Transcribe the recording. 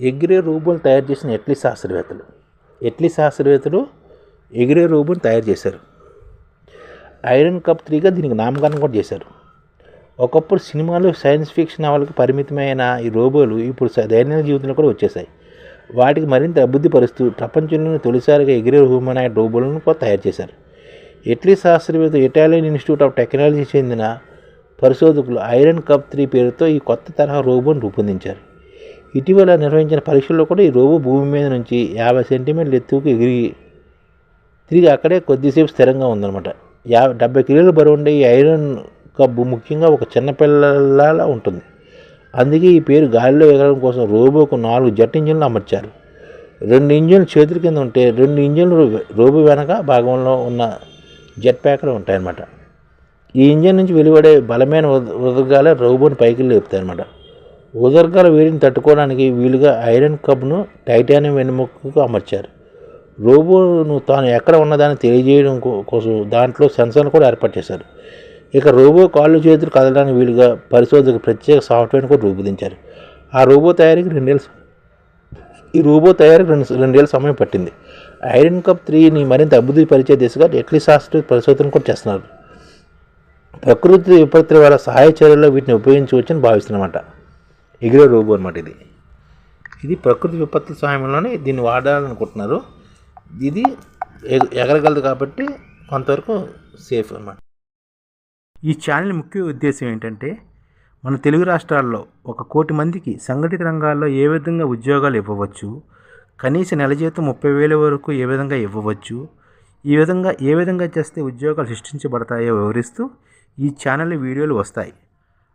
ఎగిరే రూబోలు తయారు చేసిన ఎట్లీ శాస్త్రవేత్తలు? ఎట్లీ శాస్త్రవేత్తలు ఎగిరే రూబోని తయారు చేశారు? ఐరన్ కప్ త్రీగా దీనికి నామకరణం కూడా చేశారు. ఒకప్పుడు సినిమాలు సైన్స్ ఫిక్షన్ నవలకు పరిమితమైన ఈ రోబోలు ఇప్పుడు దైనందిన జీవితంలో కూడా వచ్చేసాయి వాటికి మరింత అభివృద్ధి పరుస్తూ ప్రపంచంలోని తొలిసారిగా ఎగిరే హ్యూమనాయిడ్ రోబోలను కూడా తయారు చేశారు. ఇటలీ శాస్త్రవేత్త ఇటాలియన్ ఇన్స్టిట్యూట్ ఆఫ్ టెక్నాలజీ చెందిన పరిశోధకులు ఐరన్ కప్ త్రీ పేరుతో ఈ కొత్త తరహా రోబోను రూపొందించారు. ఇటీవల నిర్వహించిన పరీక్షల్లో కూడా ఈ రోబో భూమి మీద నుంచి యాభై సెంటీమీటర్ల ఎత్తుకు ఎగిరి తిరిగి అక్కడే కొద్దిసేపు స్థిరంగా ఉందన్నమాట. యాభై డెబ్బై కిలోలు బరువు ఉండే ఈ ఐరన్ కబ్బు ముఖ్యంగా ఒక చిన్నపిల్లలా ఉంటుంది. అందుకే ఈ పేరు గాలిలో ఎగరడం కోసం రోబోకు నాలుగు జెట్ ఇంజిన్లు అమర్చారు. రెండు ఇంజిన్లు చేతుల కింద ఉంటే రెండు ఇంజిన్లు రోబో వెనక భాగంలో ఉన్న జెట్ ప్యాక్లు ఉంటాయన్నమాట. ఈ ఇంజిన్ నుంచి వెలువడే బలమైన ఉదగాలే రోబోని పైకి లేపుతాయన్నమాట. ఉదర్గాల వేడిని తట్టుకోవడానికి వీలుగా ఐరన్ కప్ను టైటానియం వెన్నెముకకు అమర్చారు. రోబోను తాను ఎక్కడ ఉన్నదాన్ని తెలియజేయడం కోసం దాంట్లో సెన్సర్లు కూడా ఏర్పాటు చేశారు. ఇక రోబో కాళ్ళు చేతులు కదలడానికి వీలుగా పరిశోధకులు ప్రత్యేక సాఫ్ట్వేర్ని కూడా రూపొందించారు. ఆ రోబో తయారీకి రెండేళ్ళు ఈ రోబో తయారీకి రెండు రెండేళ్ళ సమయం పట్టింది. ఐరన్ కప్ త్రీని మరింత అభివృద్ధి పరిచే దిశగా ఎట్లీ శాస్త్ర పరిశోధన కూడా చేస్తున్నారు. ప్రకృతి విపత్తుల వల్ల సహాయ చర్యల్లో వీటిని ఉపయోగించవచ్చని భావిస్తున్నమాట. ఎగిరే రోబో అనమాట ఇది. ఇది ప్రకృతి విపత్తుల సమయంలోనే దీన్ని వాడాలనుకుంటున్నారు. ఇది ఎగ- ఎగరగలదు కాబట్టి కొంతవరకు సేఫ్ అనమాట ఈ ఛానల్ ముఖ్య ఉద్దేశం ఏంటంటే మన తెలుగు రాష్ట్రాల్లో ఒక కోటి మందికి సంఘటిత రంగాల్లో ఏ విధంగా ఉద్యోగాలు ఇవ్వవచ్చు కనీస నెల జీతం ముప్పై వేల వరకు ఏ విధంగా ఇవ్వవచ్చు ఈ విధంగా ఏ విధంగా చేస్తే ఉద్యోగాలు సృష్టించబడతాయో వివరిస్తూ ఈ ఛానల్ వీడియోలు వస్తాయి.